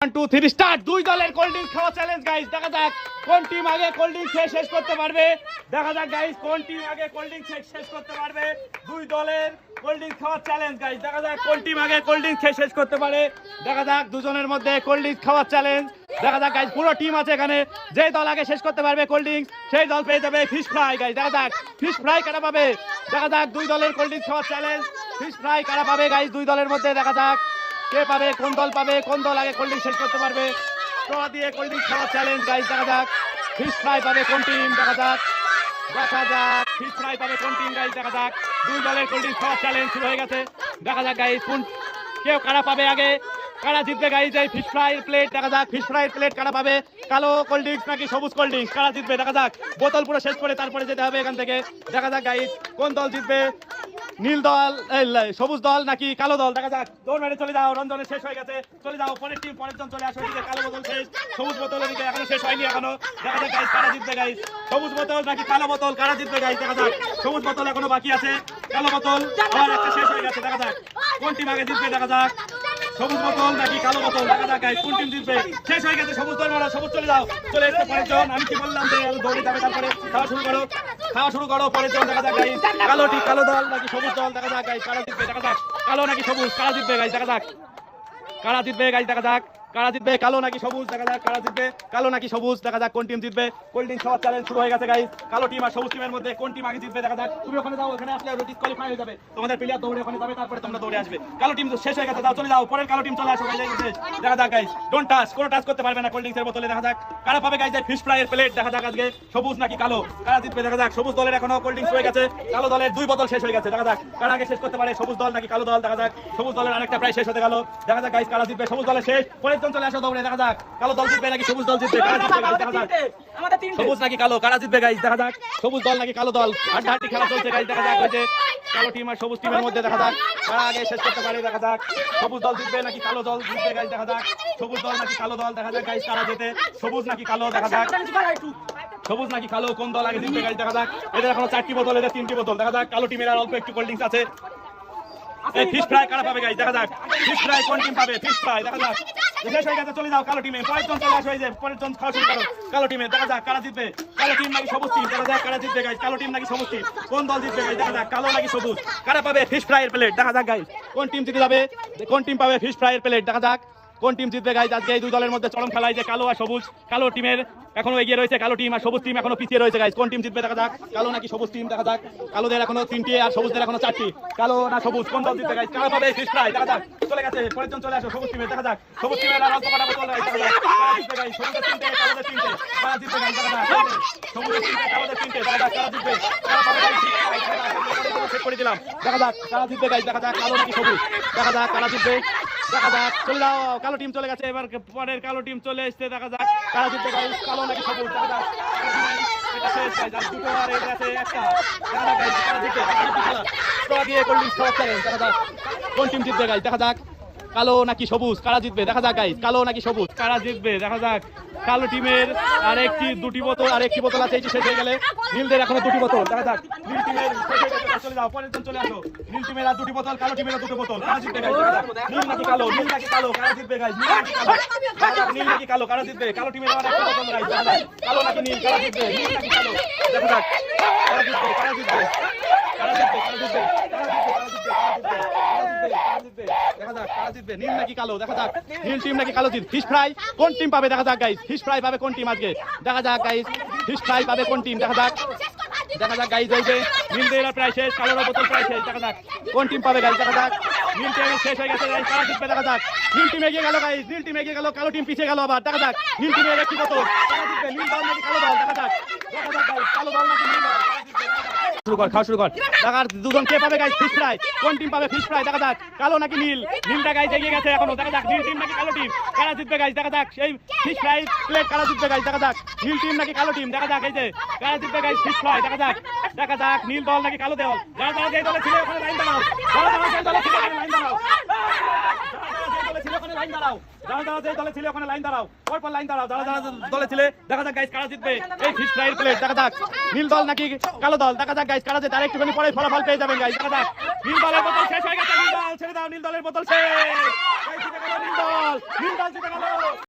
One two three start দুই দলের cold খাওয়া চ্যালেঞ্জ গাইস দেখা যাক আগে কোল্ড শেষ করতে পারবে। দেখা যাক গাইস আগে কোল্ড শেষ করতে পারবে। দুই দলের কোল্ড চ্যালেঞ্জ দেখা যাক আগে কোল্ড শেষ করতে পারে। দেখা যাক দুজনের মধ্যে কোল্ড ড্রিঙ্কস চ্যালেঞ্জ দেখা যাক গাইস পুরো টিম আছে এখানে। যে দল আগে শেষ করতে পারবে কোল্ড ড্রিঙ্কস সেই দল পেয়ে যাবে ফিশ ফ্রাই গাইস দেখা যাক ফিশ ফ্রাই কারা পাবে? দেখা যাক, দুই দলের কোল্ড ড্রিঙ্কস খাওয়ার চ্যালেঞ্জ ফিশ ফ্রাই কারা পাবে গাইস দুই দলের মধ্যে দেখা যাক। কে পাবে, কোন দল পাবে, কোন দল আগে কোল্ড শেষ করতে পারবে? দিয়ে কোল্ড খাওয়ার চ্যালেঞ্জ গাইস দেখা যাক। ফিশ ফ্রাই পাবে কোন টিম দেখা যাক। দেখা যাক ফিশ ফ্রাই পাবে কোন টিম গাইস দেখা যাক। দুই দলের কোল্ড খাওয়ার চ্যালেঞ্জ শুরু হয়ে গেছে। দেখা যাক গাইস কোন কেউ কারা পাবে আগে? কারা জিতবে গাইস এই ফিশ ফ্রাইয়ের প্লেট দেখা যাক ফিশ ফ্রাইয়ের প্লেট কারা পাবে? কালো কোল্ড ড্রিঙ্কস নাকি সবুজ কোল্ড ড্রিঙ্কস কারা জিতবে? দেখা যাক। বোতল পুরো শেষ করে তারপরে যেতে হবে এখান থেকে। দেখা যাক গাইস কোন দল জিতবে? নীল দল সবুজ দল নাকি কালো দল? দেখা যাক। দৌড় মেরে চলে যাও রঞ্জনের শেষ হয়ে গেছে। চলে যাও, পরের টিম পরের জন চলে আসো। এদিকে কালো বোতল শেষ, সবুজ বোতল এদিকে এখনও শেষ হয়নি এখনও। দেখা যাক গাইস কারা জিতবে গাইস সবুজ বোতল নাকি কালো বোতল? কারা জিতবে গাইস দেখা যাক। সবুজ বোতল এখনও বাকি আছে। কালো বোতল, আবার একটা শেষ হয়ে গেছে, দেখা যাক। কোন টিম আগে জিতবে, দেখা যাক। সবুজ বোতল নাকি কালো বোতল? দেখা যাক গাইস কোন টিম জিতবে? শেষ হয়ে গেছে, সবুজ দল মারা, সবুজ চলে যাও। চলে এসে পরের জন। আমি কি বললাম যে দৌড়ে যাবে তারপরে খাওয়া শুরু করো। খাওয়া শুরু করো, পরের জন দেখা যাক কালো ঠিক কালো দল, নাকি সবুজ দল দেখা যাক গাইস কারা দেখা যাক। কালো নাকি সবুজ? কারা জিতবে গাইস দেখা যাক। কারা জিতবে গাইস দেখা যাক। কারা জিতবে? কালো নাকি সবুজ? দেখা যাক কারা জিতবে। কালো নাকি সবুজ? দেখা যাক কোন টিম জিতবে। কোল্ড ড্রিঙ্ক খাওয়ার চ্যালেঞ্জ শুরু হয়ে গেছে গাইস কালো টিম আর সবুজ টিমের মধ্যে কোন টিম আগে জিতবে, দেখা যাক। তুমি ওখানে যাও, ওখানে আসলে ডিসকোয়ালিফাই হয়ে যাবে। তোমাদের প্লেয়ার দৌড়ে ওখানে যাবে, তারপরে তোমরা দৌড়ে আসবে। কালো টিম তো শেষ হয়ে গেছে, যাও, চলে যাও। পরের কালো টিম চলে আসো শেষ। দেখা যাক গাইস ডোন্ট টাচ কোনো টাচ করতে পারবে না কোল্ড ড্রিঙ্কসের বোতলে, দেখা যাক। কারা পাবে গাইস ফিশ ফ্রাইয়ের প্লেট দেখা যাক আজকে, সবুজ নাকি কালো? কারা জিতবে, দেখা যাক। সবুজ দলের এখনও কোল্ড ড্রিঙ্কস হয়ে গেছে, কালো দলের দুই বোতল শেষ হয়ে গেছে, দেখা যাক। কারা আগে শেষ করতে পারে, সবুজ দল নাকি কালো দল? দেখা যাক, সবুজ দলের আরেকটা প্রায় শেষ হতে গেল। দেখা যাক গাইস কারা জিতবে, সবুজ দলের শেষ। পরের চলে আসো দৌড়ে দেখা যাক কালো দল জিতবে নাকি সবুজ দল জিতবে কারা জিতবে দেখা যাক সবুজ নাকি কালো কারা জিতবে গাইস দেখা যাক সবুজ দল নাকি কালো দল খেলা চলছে গাইস দেখা যাক যে কালো টিম আর সবুজ টিমের মধ্যে দেখা যাক কারা আগে শেষ করতে পারে দেখা যাক সবুজ দল জিতবে নাকি কালো দল জিতবে গাইস দেখা যাক সবুজ দল নাকি কালো দল দেখা যাক গাইস কারা জেতে সবুজ নাকি কালো দেখা যাক সবুজ নাকি কালো কোন দল আগে জিতবে গাইস দেখা যাক এদের এখনও চারটি বোতল এদের তিনটি বোতল দেখা যাক কালো টিমের আর অল্প একটু কোল্ড ড্রিঙ্কস আছে এই ফিশ ফ্রাই কারা পাবে গাইজ দেখা যাক। ফিশ ফ্রাই কোন টিম পাবে? ফিশ ফ্রাই দেখা যাক। শেষ হয়ে গেছে, চলে যাও, কালো টিমে পরের জন চলে আসো এই যে, পরের জন খাওয়া শুরু করো। কালো টিমে দেখা যাক, কারা জিতবে। কালো টিম নাকি সবুজ টিম দেখা যাক, কারা জিতবে গাইজ কালো টিম নাকি সবুজ টিম কোন দল জিতবে গাইজ দেখা যাক, কালো নাকি সবুজ? কারা পাবে ফিশ ফ্রাইয়ের প্লেট দেখা যাক গাইজ কোন টিম জিতে যাবে? কোন টিম পাবে ফিশ ফ্রাইয়ের প্লেট দেখা যাক। কোন টিম জিতবে গাইস আজকে এই দুই দলের মধ্যে চরম খেলা এই যে কালো আর সবুজ কালো টিমের এখনও এগিয়ে রয়েছে কালো টিম আর সবুজ টিম এখনও পিছিয়ে রয়েছে গাইস কোন টিম জিতবে দেখা যাক। কালো নাকি সবুজ টিম দেখা যাক। কালোদের এখনও তিনটি আর সবুজদের এখনও চারটি। কালো না সবুজ কোন দল জিতবে গাইস কারা পাবে ফিশ ফ্রাই দেখা যাক। চলে গেছে পরের জন চলে আসো সবুজ টিমে দেখা যাক। সবুজ টিমের আর অল্প কটা বোতল রয়েছে, সবুজের তিনটে কালোদের তিনটে কারা জিতবে গাইস দেখা যাক। সবুজের তিনটে কালোদের তিনটে দেখা যাক কারা জিতবে। কারা পাবে করে দিলাম। দেখা যাক কারা জিতবে গাইস দেখা যাক কালো নাকি সবুজ। দেখা যাক কারা জিতবে। দেখা যাক চলে যাও কালো টিম চলে গেছে, এবার পরের কালো টিম চলে এসছে, দেখা যাক, কালো জিতবে গাইস কালো নাকি সবুজ, দেখা যাক। এটা শেষ একটা। দেখা যাক দেখা যাক। কোন টিম জিতবে গাইজ দেখা যাক। কালো নাকি সবুজ? কারা জিতবে? দেখা যাক গাইস কালো নাকি সবুজ? কারা জিতবে? দেখা যাক। কালো টিমের আরেকটি, দুটি বোতল, আরেকটি বোতল আছে, এই শেষ হয়ে গেলে। নীলদের এখনও দুটি বোতল, দেখা যাক। নীল টিমের চলে যাও, পরের জন চলে আসো। নীল টিমের আর দুটি বোতল, কালো টিমের আর দুটো বোতল। কারা জিতবে যাক। নীল নাকি কালো? নীল নাকি কালো? কারা জিতবে গাইস নীল নাকি কালো? কারা জিতবে? কালো টিমের আর একটা বোতল যাক। কালো নাকি নীল? কারা জিতবে? নীল নাকি কালো? দেখা যাক। কারা জিতবে? কারা জিতবে? কারা জিতবে? কারা জিতবে কারা জিতবে কারা জিতবে কারা জিতবে দেখা যাক কারা নীল নাকি কালো? দেখা যাক। নীল টিম নাকি কালো টিম ফিশ ফ্রাই কোন টিম পাবে? দেখা যাক গাইস ফিশ ফ্রাই পাবে কোন টিম আজকে? দেখা যাক গাইস ফিশ ফ্রাই পাবে কোন টিম? দেখা যাক। দেখা যাক গাইস এই যে নীল দেলা প্রায় শেষ, কালো বোতল প্রায় শেষ। দেখা যাক, কোন টিম পাবে গাইস দেখা যাক। নীল টিম শেষ হয়ে গেছে গাইস কারা জিতবে? দেখা যাক। নীল টিম এগিয়ে গেল গাইস নীল টিম এগিয়ে গেল, কালো টিম পিছিয়ে গেল আবার। দেখা যাক, নীল টিমের একটি জিতবে? নীল দল নাকি কালো দল দেখা যাক। দেখা যাক গাইস কালো দল নাকি নীল জিতবে? শুরু কর খাওয়া শুরু কর। দেখার দুজন কে পাবে গাইস ফিশ ফ্রাই কোন টিম পাবে ফিশ ফ্রাই দেখা যাক কালো নাকি নীল? নীলটা গাইস এগিয়ে গেছে এখনও। দেখা যাক নীল টিম নাকি কালো টিম কারা জিতবে গাইস দেখা যাক সেই ফিশ ফ্রাই প্লেট কারা জিতবে গাইস দেখা যাক নীল টিম নাকি কালো টিম দেখা যাক এই যে কারা জিতবে গাইস ফিশ ফ্রাই দেখা যাক দেখা যাক নীল দল নাকি কালো দল? যারা যারা যে দলে ছিল ওখানে লাইন দাঁড়াও। যারা যারা যে দলে ছিল ওখানে লাইন দাঁড়াও যারা যারা যে দলে ছিল ওখানে লাইন দাঁড়াও। যারা যারা যে দলে ছিলে ওখানে লাইন দাঁড়াও। পরপর লাইন দাঁড়াও। যারা যারা দলে ছিলে, দেখা যাক গাইস কারা জিতবে। এই ফিশ ফ্রাইয়ের প্লেট দেখা যাক। নীল দল নাকি কালো দল? দেখা যাক গাইস কারা যে আর একটুখানি পরে ফলাফল পেয়ে যাবেন গাইস দেখা যাক। নীল দলের বোতল শেষ হয়ে গেছে। নীল দল ছেড়ে দাও, নীল দলের বোতল শেষ। জিতে নীল দল। নীল দল জিতে গেল।